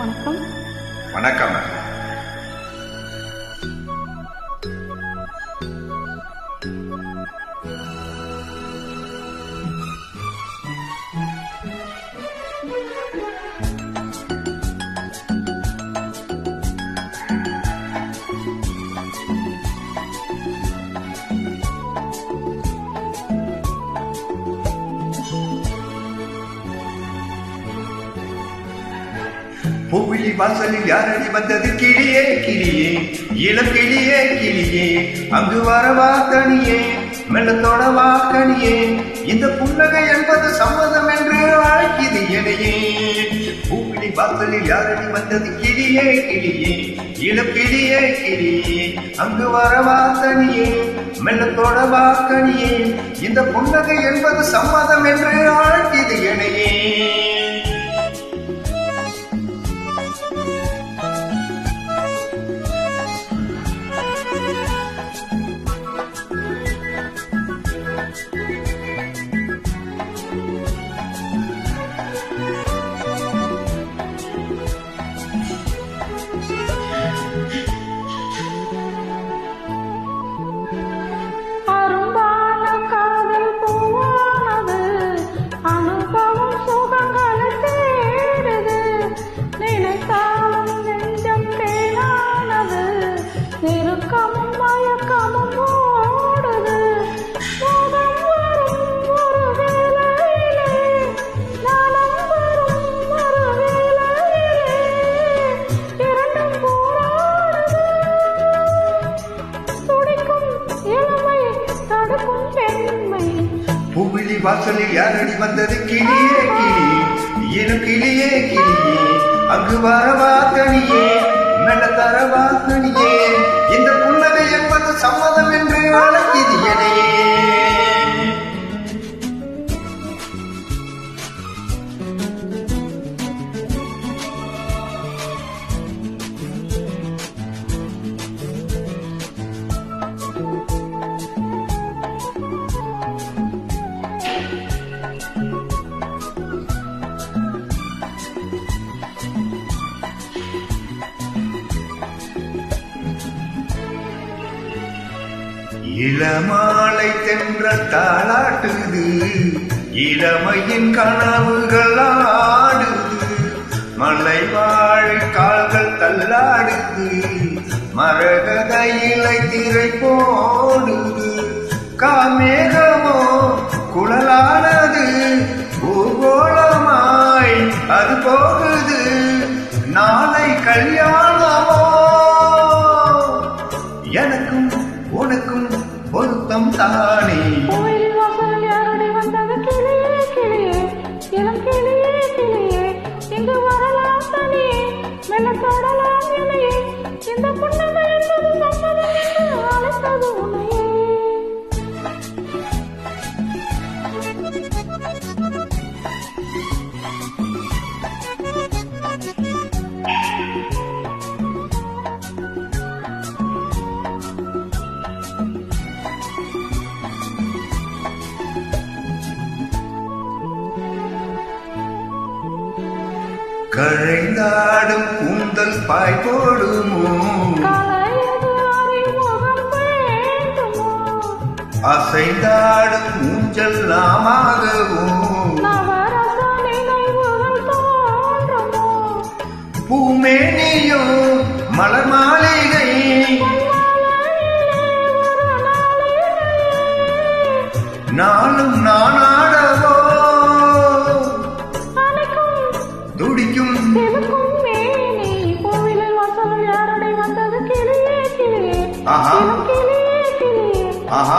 வணக்கம். வணக்கம். பூவிழி வாசலில் யாரடி வந்தது? கிளியே கிளியே இளம் கிளியே கிளியே. அங்கு வரவா தனியே மெல்லத்தோட வா கனியே. இந்த புன்னகை என்பது சம்மதம் என்று அழைக்கிது எனையே பூவிழி வாசலில் யாரடி வந்தது? கிளியே கிளியே இளம் கிளியே கிளியே. அங்கு வரவா தனியே மெல்லத்தோட வா கனியே. இந்த புன்னகை என்பது சம்மதம் என்று அழைக்கிது எனையே அரும்பான நினைத்தாலும் நெஞ்சம் தேனானது நெருக்கமும் மயக்கமும் வாசலில் யாரடி வந்தது? கிளியே கிளி. இனு கிளியே கிளியே. அங்கு வரவா தனியே மெல்ல தரவா தனியே இந்த புன்னகை என்பது சம்மதம் என்று அழைக்குது இளமாலை தென்ற தாளாட்டுது. இளமையின் கனவுகள் ஆடுது. மலை வாழை கால்கள் தள்ளாடுது. மரகத இலை திரை போடுது. காமேகமோ குழலானது. பூகோளமாய் அது போகுது. நாளை கல்யாணம் கழைந்தாடும் கூந்தல் பாய் போடுமோ? அசைந்தாடும் ஊஞ்சல் நாமாகவும் நவரச பூமேனியும் மலர் மாளிகை நாளும் நானாட ఆహా.